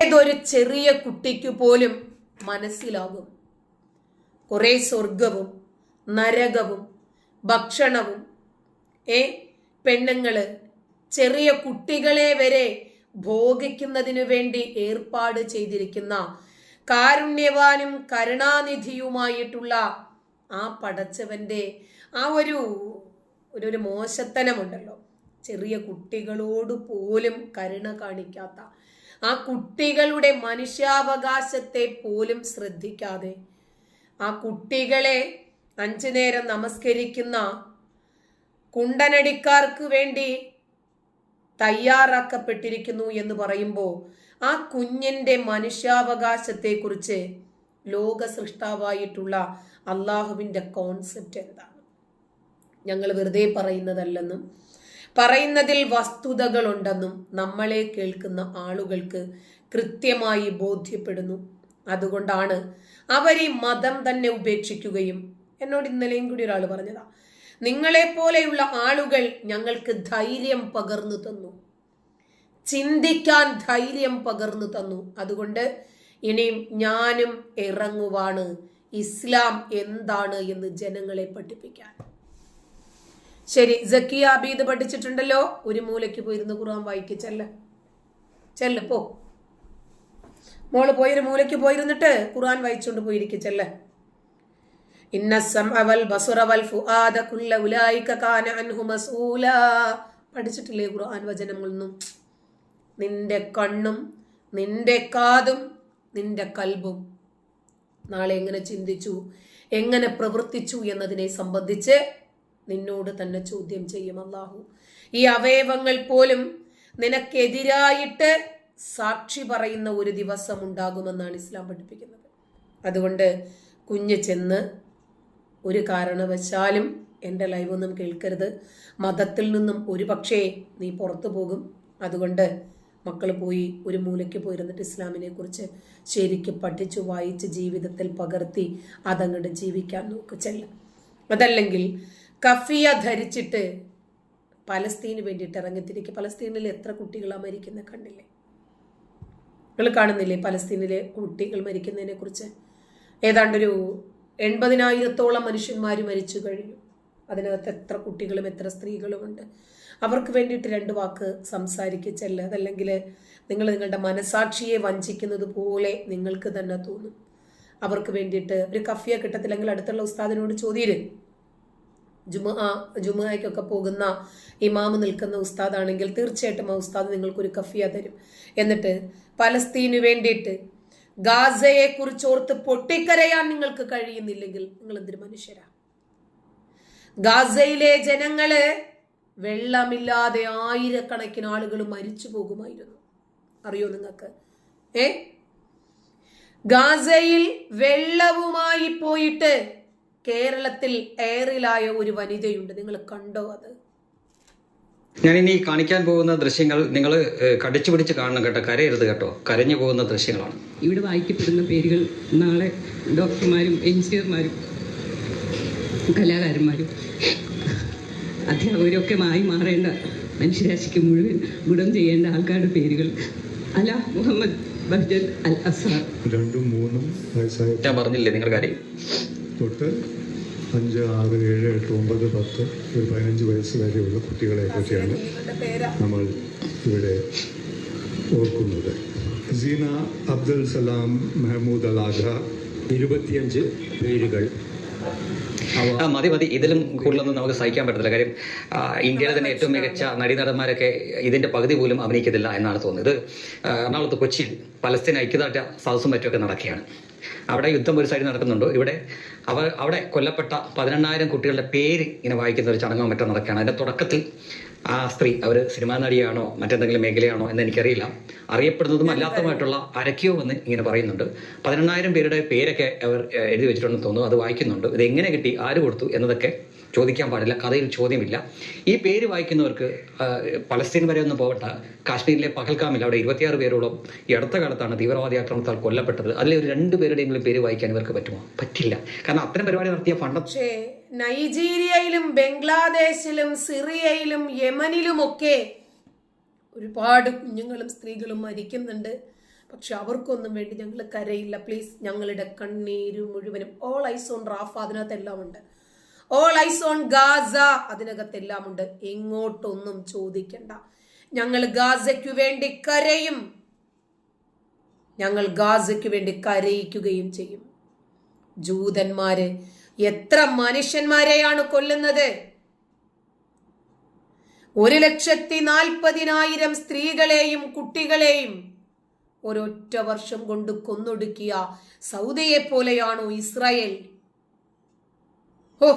ഏതൊരു ചെറിയ കുട്ടിക്ക് പോലും മനസ്സിലാകും. കുറെ സ്വർഗവും നരകവും ഭക്ഷണവും. ഏ പെണ്ണുങ്ങൾ ചെറിയ കുട്ടികളെ വരെ ഭോഗിക്കുന്നതിനു വേണ്ടി ഏർപ്പാട് ചെയ്തിരിക്കുന്ന കാരുണ്യവാനും കരുണാനിധിയുമായിട്ടുള്ള ആ പടച്ചവന്റെ ആ ഒരു ഒരു മോശത്തനമുണ്ടല്ലോ. ചെറിയ കുട്ടികളോട് പോലും കരുണ കാണിക്കാത്ത ആ കുട്ടികളുടെ മനുഷ്യാവകാശത്തെ പോലും ശ്രദ്ധിക്കാതെ ആ കുട്ടികളെ അഞ്ചു നേരം നമസ്കരിക്കുന്ന കുണ്ടനടിക്കാർക്ക് വേണ്ടി തയ്യാറാക്കപ്പെട്ടിരിക്കുന്നു എന്ന് പറയുമ്പോൾ ആ കുഞ്ഞിന്റെ മനുഷ്യാവകാശത്തെക്കുറിച്ച് ലോക സൃഷ്ടാവായിട്ടുള്ള അള്ളാഹുവിന്റെ കോൺസെപ്റ്റ് എന്താണ്? ഞങ്ങൾ വെറുതെ പറയുന്നതല്ലെന്നും പറയുന്നതിൽ വസ്തുതകളുണ്ടെന്നും നമ്മളെ കേൾക്കുന്ന ആളുകൾക്ക് കൃത്യമായി ബോധ്യപ്പെടുന്നു. അതുകൊണ്ടാണ് അവർ ഈ മതം തന്നെ ഉപേക്ഷിക്കുകയും എന്നോട് ഇന്നലെയും കൂടി ഒരാൾ പറഞ്ഞതാ നിങ്ങളെ പോലെയുള്ള ആളുകൾ ഞങ്ങൾക്ക് ധൈര്യം പകർന്നു തന്നു. ചിന്തിക്കാൻ ധൈര്യം പകർന്നു തന്നു. അതുകൊണ്ട് ഇനിയും ഞാനും ഇറങ്ങുവാണ്. ഇസ്ലാം എന്താണ് എന്ന് ജനങ്ങളെ പഠിപ്പിക്കാൻ. ശരി ജക്കിയ അബീദ് പഠിച്ചിട്ടുണ്ടല്ലോ. ഒരു മൂലയ്ക്ക് പോയിരുന്ന് ഖുർആൻ വായിക്ക് ചെല്ല. ചെല്ല പോ. മോൾ പോയൊരു മൂലയ്ക്ക് പോയിരുന്നിട്ട് ഖുർആൻ വായിച്ചുകൊണ്ട് പോയിരിക്ക ചെല്ല. പഠിച്ചിട്ടില്ലേ ഖുർആൻ വചനങ്ങളൊന്നും? നിന്റെ കണ്ണും നിന്റെ കാതും നിന്റെ കൽബും. നാളെ എങ്ങനെ ചിന്തിച്ചു എങ്ങനെ പ്രവർത്തിച്ചു എന്നതിനെ സംബന്ധിച്ച് നിന്നോട് തന്നെ ചോദ്യം ചെയ്യും അള്ളാഹു ഈ അവയവങ്ങൾ പോലും നിനക്കെതിരായിട്ട് സാക്ഷി പറയുന്ന ഒരു ദിവസം ഉണ്ടാകുമെന്നാണ് ഇസ്ലാം പഠിപ്പിക്കുന്നത്. അതുകൊണ്ട് കുഞ്ഞ് ചെന്ന് ഒരു കാരണവശാലും എന്റെ ലൈവൊന്നും കേൾക്കരുത്. മതത്തിൽ നിന്നും ഒരു പക്ഷേ നീ പുറത്തു പോകും. അതുകൊണ്ട് മക്കൾ പോയി ഒരു മൂലയ്ക്ക് പോയിരുന്നിട്ട് ഇസ്ലാമിനെ കുറിച്ച് ശരിക്ക് പഠിച്ചു വായിച്ച് ജീവിതത്തിൽ പകർത്തി അതങ്ങോട്ട് ജീവിക്കാൻ നോക്ക് ചെല്ലാം. അതല്ലെങ്കിൽ കഫിയ ധരിച്ചിട്ട് പലസ്തീന് വേണ്ടിയിട്ട് ഇറങ്ങിത്തിരിക്കുക പലസ്തീനിൽ എത്ര കുട്ടികളാണ് മരിക്കുന്നത് കണ്ടില്ലേ? നിങ്ങൾ കാണുന്നില്ലേ പലസ്തീനിലെ കുട്ടികൾ മരിക്കുന്നതിനെ കുറിച്ച്? ഏതാണ്ടൊരു എൺപതിനായിരത്തോളം മനുഷ്യന്മാർ മരിച്ചു കഴിഞ്ഞു. അതിനകത്ത് എത്ര കുട്ടികളും എത്ര സ്ത്രീകളുമുണ്ട്. അവർക്ക് വേണ്ടിയിട്ട് രണ്ട് വാക്ക് സംസാരിക്കിച്ചല്ല അതല്ലെങ്കിൽ നിങ്ങൾ നിങ്ങളുടെ മനസാക്ഷിയെ വഞ്ചിക്കുന്നത് പോലെ നിങ്ങൾക്ക് തന്നെ തോന്നും. അവർക്ക് വേണ്ടിയിട്ട് ഒരു കഫിയ കിട്ടത്തില്ലെങ്കിൽ അടുത്തുള്ള ഉസ്താദിനോട് ചോദ്യം ജുമുഅ ജുമുഅയ്ക്കൊക്കെ പോകുന്ന ഇമാമ് നിൽക്കുന്ന ഉസ്താദാണെങ്കിൽ തീർച്ചയായിട്ടും ആ ഉസ്താദ് നിങ്ങൾക്കൊരു കഫിയ തരും. എന്നിട്ട് പലസ്തീനു വേണ്ടിയിട്ട് ഗാസയെ കുറിച്ച് ഓർത്ത് പൊട്ടിക്കരയാൻ നിങ്ങൾക്ക് കഴിയുന്നില്ലെങ്കിൽ നിങ്ങൾ എന്തൊരു മനുഷ്യരാ? ഗാസയിലെ ജനങ്ങൾ വെള്ളമില്ലാതെ ആയിരക്കണക്കിന് ആളുകൾ മരിച്ചു പോകുമായിരുന്നു. അറിയോ നിങ്ങൾക്ക്? ഏ? ഗാസയിൽ വെള്ളവുമായി പോയിട്ട് കേരളത്തിൽ എയറിലായ ഒരു വനിതയുണ്ട്. നിങ്ങൾ കണ്ടോ അത്? ഞാൻ ഇനി കാണിക്കാൻ പോകുന്ന ദൃശ്യങ്ങൾ നിങ്ങൾ കടിച്ചു പിടിച്ച് കാണണം കേട്ടോ. കരയരുത് കേട്ടോ. കരഞ്ഞു പോകുന്ന ദൃശ്യങ്ങളാണ്. ഇവിടെ വായിക്കപ്പെടുന്ന പേരുകൾ നാളെ ഡോക്ടർമാരും എഞ്ചിനീയർമാരും കലാകാരന്മാരും അധ്യാപകരൊക്കെ മായി മാറേണ്ട മനുഷ്യരാശിക്ക് മുഴുവൻ ഗുണം ചെയ്യേണ്ട ആൾക്കാരുടെ പേരുകൾ അല മുഹമ്മദ് ബഹ്ജൻ അൽ അസാർ രണ്ടും മൂന്നും വയസ്സായ ഞാൻ പറഞ്ഞില്ലേ നിങ്ങളുടെ കാര്യം? തൊട്ട് അഞ്ച് ആറ് ഏഴ് എട്ട് ഒമ്പത് പത്ത് ഒരു പതിനഞ്ച് വയസ്സ് വരെയുള്ള കുട്ടികളെ പറ്റിയാണ് നമ്മൾ ഇവിടെ ഓർക്കുന്നത്. സീന അബ്ദുൽ സലാം മെഹമ്മൂദ് അലാഖ ഇരുപത്തിയഞ്ച് പേരുകൾ. ആ മതി മതി. ഇതിലും കൂടുതലൊന്നും നമുക്ക് സഹിക്കാൻ പറ്റത്തില്ല. കാര്യം ഇന്ത്യയിലെ തന്നെ ഏറ്റവും മികച്ച നടീനടന്മാരൊക്കെ ഇതിന്റെ പകുതി പോലും അഭിനയിക്കത്തില്ല എന്നാണ് തോന്നുന്നത്. എറണാകുളത്ത് കൊച്ചിയിൽ പലസ്തീൻ ഐക്യദാർഢ്യ സദസ്സും മറ്റുമൊക്കെ നടക്കുകയാണ്. അവിടെ യുദ്ധം ഒരു സൈഡിൽ നടക്കുന്നുണ്ട്. ഇവിടെ അവർ അവിടെ കൊല്ലപ്പെട്ട പതിനെണ്ണായിരം കുട്ടികളുടെ പേര് ഇങ്ങനെ വായിക്കുന്ന ഒരു ചടങ്ങോ മറ്റോ നടക്കുകയാണ്. അതിന്റെ തുടക്കത്തിൽ ആ സ്ത്രീ അവർ സിനിമാ നടിയാണോ മറ്റെന്തെങ്കിലും മേഖലയാണോ എന്ന് എനിക്കറിയില്ല അറിയപ്പെടുന്നതും അല്ലാത്തതുമായിട്ടുള്ള അരക്കിയോ എന്ന് ഇങ്ങനെ പറയുന്നുണ്ട്. പതിനെണ്ണായിരം പേരുടെ പേരൊക്കെ അവർ എഴുതി വെച്ചിട്ടുണ്ടെന്ന് തോന്നുന്നു. അത് വായിക്കുന്നുണ്ട്. ഇത് എങ്ങനെ കിട്ടി ആര് കൊടുത്തു എന്നതൊക്കെ ചോദിക്കാൻ പാടില്ല. കഥയിൽ ചോദ്യമില്ല. ഈ പേര് വായിക്കുന്നവർക്ക് പലസ്തീൻ വരെ ഒന്നും പോകട്ട കാശ്മീരിലെ പഹൽഗാമിൽ അവിടെ ഇരുപത്തിയാറ് പേരോളം ഈ അടുത്ത കാലത്താണ് തീവ്രവാദി ആക്രമണത്താൽ കൊല്ലപ്പെട്ടത്. അതിലെ ഒരു രണ്ട് പേരുടെയെങ്കിലും പേര് വായിക്കാൻ ഇവർക്ക് പറ്റുമോ? പറ്റില്ല. കാരണം അത്തരം പരിപാടി നടത്തിയ ഫണ്ട് നൈജീരിയയിലും ബംഗ്ലാദേശിലും സിറിയയിലും യമനിലുമൊക്കെ ഒരുപാട് കുഞ്ഞുങ്ങളും സ്ത്രീകളും മരിക്കുന്നുണ്ട്. പക്ഷെ അവർക്കൊന്നും വേണ്ടി ഞങ്ങൾ കരയില്ല. പ്ലീസ് ഞങ്ങളുടെ കണ്ണീര് മുഴുവനും. ഓൾ ഐസ് ഓൺ റാഫ അതിനകത്തെല്ലാം ഉണ്ട് ഓൾ ഐസ് ഓൺ ഗാസ അതിനകത്തെല്ലാം ഉണ്ട് എങ്ങോട്ടൊന്നും ചോദിക്കണ്ട. ഞങ്ങൾ ഗാസയ്ക്കു വേണ്ടി കരയും. ഞങ്ങൾ ഗാസയ്ക്ക് വേണ്ടി കരയിക്കുകയും ചെയ്യും. ജൂതന്മാര് എത്ര മനുഷ്യന്മാരെയാണ് കൊല്ലുന്നത്? ഒരു ലക്ഷത്തി നാൽപ്പതിനായിരം സ്ത്രീകളെയും കുട്ടികളെയും ഒരൊറ്റ വർഷം കൊണ്ട് കൊന്നൊടുക്കിയ സൗദിയെ പോലെയാണോ ഇസ്രായേൽ? ഓ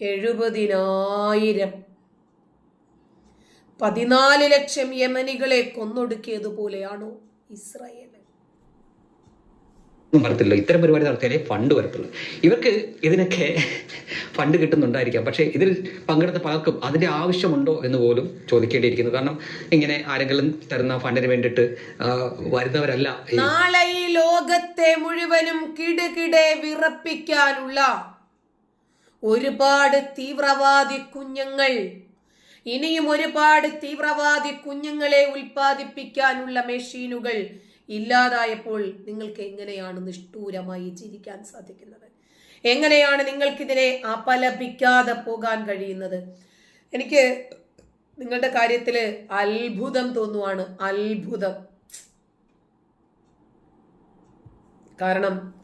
എഴുപതിനായിരം. പതിനാല് ലക്ഷം യമനികളെ കൊന്നൊടുക്കിയതുപോലെയാണോ ഇസ്രായേൽ? വരത്തില്ല ഇത്തരം പരിപാടി നടത്തിയാലേ ഫണ്ട് വരത്തുള്ളൂ ഇവർക്ക് ഇതിനൊക്കെ ഫണ്ട് കിട്ടുന്നുണ്ടായിരിക്കാം. പക്ഷേ ഇതിൽ പങ്കെടുത്ത പലർക്കും അതിന്റെ ആവശ്യമുണ്ടോ എന്ന് പോലും ചോദിക്കേണ്ടിയിരിക്കുന്നു. കാരണം ഇങ്ങനെ ആരെങ്കിലും തരുന്ന ഫണ്ടിന് വേണ്ടിയിട്ട് വരുന്നവരല്ല നാളെ ഈ ലോകത്തെ മുഴുവനും കിടുകിടെ വിറപ്പിക്കാനുള്ള ഒരുപാട് തീവ്രവാദി കുഞ്ഞുങ്ങൾ ഇനിയും ഒരുപാട് തീവ്രവാദി കുഞ്ഞുങ്ങളെ ഉൽപ്പാദിപ്പിക്കാനുള്ള മെഷീനുകൾ ഇല്ലാതായപ്പോൾ നിങ്ങൾക്ക് എങ്ങനെയാണ് നിഷ്ഠൂരമായി ജീവിക്കാൻ സാധിക്കുന്നത്? എങ്ങനെയാണ് നിങ്ങൾക്കിതിനെ അപലപിക്കാതെ പോകാൻ കഴിയുന്നത്? എനിക്ക് നിങ്ങളുടെ കാര്യത്തിൽ അത്ഭുതം തോന്നുവാണ്. അത്ഭുതം. കാരണം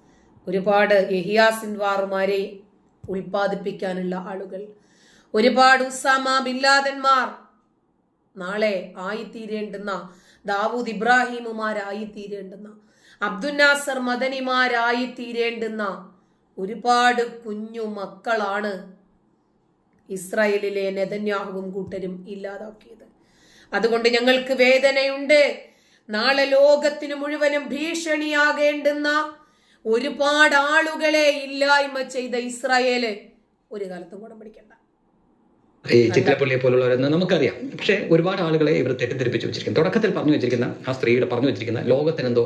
ഒരുപാട് യഹിയാസിൻവാറുമാരെ ഉൽപ്പാദിപ്പിക്കാനുള്ള ആളുകൾ ഒരുപാട് ഉസാമ ബില്ലാദന്മാർ നാളെ ആയിത്തീരേണ്ടുന്ന ദാവൂദ് ഇബ്രാഹിമുമാരായി തീരേണ്ടുന്ന അബ്ദുൽ മദനിമാരായി തീരേണ്ടുന്ന ഒരുപാട് കുഞ്ഞു മക്കളാണ് ഇസ്രായേലിലെ നെതന്യാഹുവും കൂട്ടരും ഇല്ലാതാക്കിയത്. അതുകൊണ്ട് ഞങ്ങൾക്ക് വേദനയുണ്ട്. നാളെ ലോകത്തിന് മുഴുവനും ഭീഷണിയാകേണ്ടുന്ന ഒരുപാട് ആളുകളെ ഇല്ലായ്മ ചെയ്ത ഇസ്രായേൽ ഒരു കാലത്തും കൂടെ പിടിക്കണ്ട. ഈ ചിത്രപ്പള്ളിയെ പോലുള്ളവരെന്ന് നമുക്കറിയാം. പക്ഷേ ഒരുപാട് ആളുകളെ ഇവർ തെറ്റിദ്ധരിപ്പിച്ച് വെച്ചിരിക്കുന്നു. തുടക്കത്തിൽ പറഞ്ഞു വെച്ചിരിക്കുന്ന ആ സ്ത്രീയുടെ പറഞ്ഞു വെച്ചിരിക്കുന്ന ലോകത്തിനെന്തോ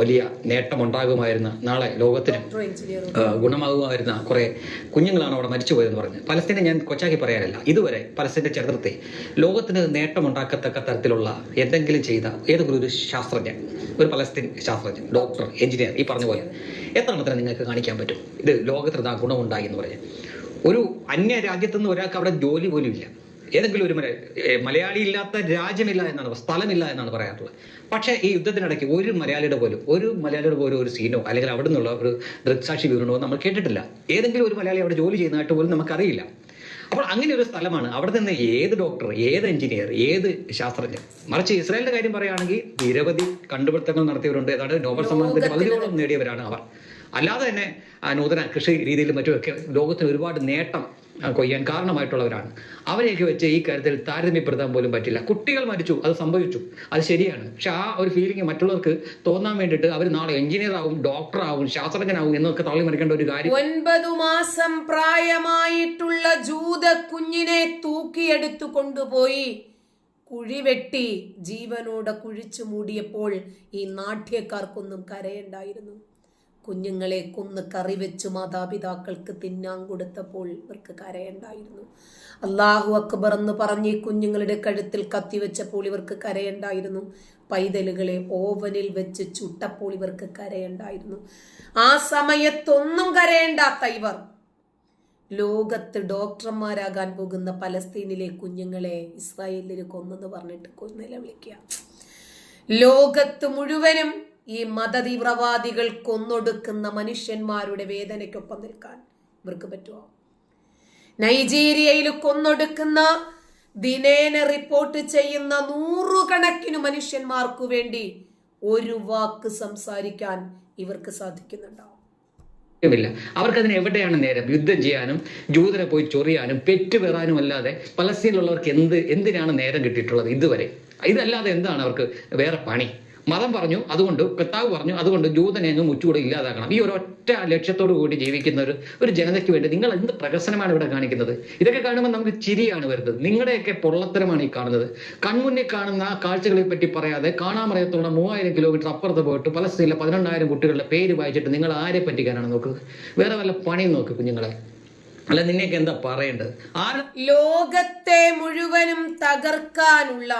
വലിയ നേട്ടമുണ്ടാകുമായിരുന്ന നാളെ ലോകത്തിന് ഗുണമാകുമായിരുന്ന കുറെ കുഞ്ഞുങ്ങളാണ് അവിടെ മരിച്ചു പോയതെന്ന് പറഞ്ഞ്. പലസ്തീനെ ഞാൻ കൊച്ചാക്കി പറയാനല്ല. ഇതുവരെ പലസ്തീന്റെ ചരിത്രത്തെ ലോകത്തിന് നേട്ടമുണ്ടാക്കത്തക്ക തരത്തിലുള്ള എന്തെങ്കിലും ചെയ്ത ഏതെങ്കിലും ഒരു ശാസ്ത്രജ്ഞൻ ഒരു പലസ്തീൻ ശാസ്ത്രജ്ഞൻ ഡോക്ടർ എഞ്ചിനീയർ ഈ പറഞ്ഞ പോലെ എത്ര നിങ്ങൾക്ക് കാണിക്കാൻ പറ്റും? ഇത് ലോകത്തിന് ഗുണമുണ്ടായി എന്ന് പറഞ്ഞ്. ഒരു അന്യ രാജ്യത്തുനിന്ന് ഒരാൾക്ക് അവിടെ ജോലി പോലും ഇല്ല. ഏതെങ്കിലും ഒരു മലയാളി ഇല്ലാത്ത രാജ്യമില്ല എന്നാണ് സ്ഥലമില്ല എന്നാണ് പറയാറുള്ളത്. പക്ഷേ ഈ യുദ്ധത്തിനിടയ്ക്ക് ഒരു മലയാളിയുടെ പോലും ഒരു മലയാളിയുടെ പോലും ഒരു സീനോ അല്ലെങ്കിൽ അവിടെ നിന്നുള്ള ഒരു ദൃക്സാക്ഷി വിവരണമോ നമ്മൾ കേട്ടിട്ടില്ല. ഏതെങ്കിലും ഒരു മലയാളി അവിടെ ജോലി ചെയ്യുന്നതായിട്ട് പോലും നമുക്കറിയില്ല. അപ്പോൾ അങ്ങനെ ഒരു സ്ഥലമാണ് അവിടെ നിന്ന് ഏത് ഡോക്ടർ ഏത് എഞ്ചിനീയർ ഏത് ശാസ്ത്രജ്ഞൻ? മറിച്ച് ഇസ്രായേലിന്റെ കാര്യം പറയുകയാണെങ്കിൽ നിരവധി കണ്ടുപിടുത്തങ്ങൾ നടത്തിയവരുണ്ട്. ഏതാണ്ട് നോബൽ സമ്മാനത്തിന്റെ പകുതിയോളം നേടിയവരാണ് അവർ. അല്ലാതെ തന്നെ നൂതന കൃഷി രീതിയിലും മറ്റുമൊക്കെ ലോകത്തിന് ഒരുപാട് നേട്ടം കൊയ്യാൻ കാരണമായിട്ടുള്ളവരാണ്. അവരെയൊക്കെ വെച്ച് ഈ കാര്യത്തിൽ താരതമ്യപ്പെടുത്താൻ പോലും പറ്റില്ല. കുട്ടികൾ മരിച്ചു അത് സംഭവിച്ചു. അത് ശരിയാണ്. പക്ഷെ ആ ഒരു ഫീലിംഗ് മറ്റുള്ളവർക്ക് തോന്നാൻ വേണ്ടിയിട്ട് അവർ നാളെ എഞ്ചിനീയർ ആവും ഡോക്ടർ ആവും ശാസ്ത്രജ്ഞനാവും എന്നൊക്കെ തള്ളി മറിക്കേണ്ട ഒരു കാര്യം. ഒൻപതു മാസം പ്രായമായിട്ടുള്ള ജൂത കുഞ്ഞിനെ തൂക്കിയെടുത്തു കൊണ്ടുപോയി കുഴിവെട്ടി ജീവനോടെ കുഴിച്ചു മൂടിയപ്പോൾ ഈ നാട്യക്കാർക്കൊന്നും കരയുണ്ടായിരുന്നു. കുഞ്ഞുങ്ങളെ കൊന്ന് കറി വെച്ച് മാതാപിതാക്കൾക്ക് തിന്നാൻ കൊടുത്തപ്പോൾ ഇവർക്ക് കരയുണ്ടായിരുന്നു. അള്ളാഹു അക്ബർ എന്ന് പറഞ്ഞ് കുഞ്ഞുങ്ങളുടെ കഴുത്തിൽ കത്തിവെച്ചപ്പോൾ ഇവർക്ക് കരയുണ്ടായിരുന്നു. പൈതലുകളെ ഓവനിൽ വെച്ച് ചുട്ടപ്പോൾ ഇവർക്ക് കരയുണ്ടായിരുന്നു. ആ സമയത്തൊന്നും കരയേണ്ടാത്ത ഇവർ. ലോകത്ത് ഡോക്ടർമാരാകാൻ പോകുന്ന പലസ്തീനിലെ കുഞ്ഞുങ്ങളെ ഇസ്രായേലിൽ കൊന്നെന്ന് പറഞ്ഞിട്ട് കൊന്നില നിലവിളിക്കുക ലോകത്ത് മുഴുവനും ഈ മതതീവ്രവാദികൾ കൊന്നൊടുക്കുന്ന മനുഷ്യന്മാരുടെ വേദനയ്ക്കൊപ്പം നിൽക്കാൻ ഇവർക്ക് പറ്റുമോ? നൈജീരിയയിൽ കൊന്നൊടുക്കുന്ന ദിനേന റിപ്പോർട്ട് ചെയ്യുന്ന നൂറുകണക്കിന് മനുഷ്യന്മാർക്കു വേണ്ടി ഒരു വാക്ക് സംസാരിക്കാൻ ഇവർക്ക് സാധിക്കുന്നുണ്ടാവും അവർക്ക് അവർക്കതിന് എവിടെയാണ് നേരം? യുദ്ധം ചെയ്യാനും ജൂതരെ പോയി ചൊറിയാനും പെറ്റുപെറാനും അല്ലാതെ പലസ്തീനിലുള്ളവർക്ക് എന്ത് എന്തിനാണ് നേരം കിട്ടിയിട്ടുള്ളത് ഇതുവരെ? ഇതല്ലാതെ എന്താണ് അവർക്ക് വേറെ പണി? മതം പറഞ്ഞു അതുകൊണ്ട് കർത്താവ് പറഞ്ഞു അതുകൊണ്ട് ജൂതനെ അങ്ങ് മുച്ചുകൂടെ ഇല്ലാതാക്കണം. ഈ ഒരൊറ്റ ലക്ഷ്യത്തോടു കൂടി ജീവിക്കുന്ന ഒരു ഒരു ജനതയ്ക്ക് വേണ്ടി നിങ്ങൾ എന്ത് പ്രകസനമാണ് ഇവിടെ കാണിക്കുന്നത്? ഇതൊക്കെ കാണുമ്പോൾ നമുക്ക് ചിരിയാണ് വരുന്നത്. നിങ്ങളുടെയൊക്കെ പൊള്ളത്തരമാണ് ഈ കാണുന്നത്. കൺമുന്നിൽ കാണുന്ന കാഴ്ചകളെ പറ്റി പറയാതെ കാണാമറയത്തോടെ മൂവായിരം കിലോമീറ്റർ അപ്പുറത്ത് പോയിട്ട് പലസ്തീനിലെ പതിനെണ്ണായിരം കുട്ടികളുടെ പേര് വായിച്ചിട്ട് നിങ്ങൾ ആരെ പറ്റിക്കാനാണ് നോക്കുന്നത്? വേറെ വല്ല പണിയും നോക്ക് കുഞ്ഞുങ്ങളെ. അല്ല നിന്നെയൊക്കെ എന്താ പറയേണ്ടത്? ലോകത്തെ മുഴുവനും തകർക്കാനുള്ള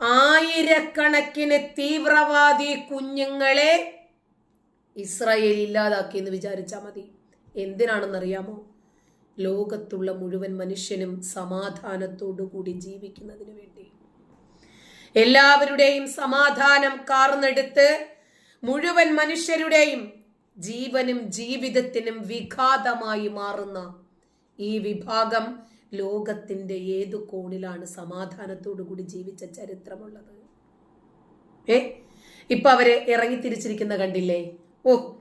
ആയിരക്കണക്കിന് തീവ്രവാദി കുഞ്ഞുങ്ങളെ ഇസ്രായേൽ ഇല്ലാതാക്കി എന്ന് വിചാരിച്ചാൽ മതി. എന്തിനാണെന്നറിയാമോ? ലോകത്തുള്ള മുഴുവൻ മനുഷ്യനും സമാധാനത്തോടു കൂടി ജീവിക്കുന്നതിന് വേണ്ടി. എല്ലാവരുടെയും സമാധാനം കാർന്നെടുത്ത് മുഴുവൻ മനുഷ്യരുടെയും ജീവനും ജീവിതത്തിനും വിഘാതമായി മാറുന്ന ഈ വിഭാഗം ലോകത്തിന്റെ ഏതു കോണിലാണ് സമാധാനത്തോടു കൂടി ജീവിച്ച ചരിത്രമുള്ളത്? ഏ? ഇപ്പൊ അവരെ ഇറങ്ങി തിരിച്ചിരിക്കുന്ന കണ്ടില്ലേ? ഓ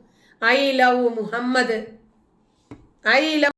I love Muhammad. I love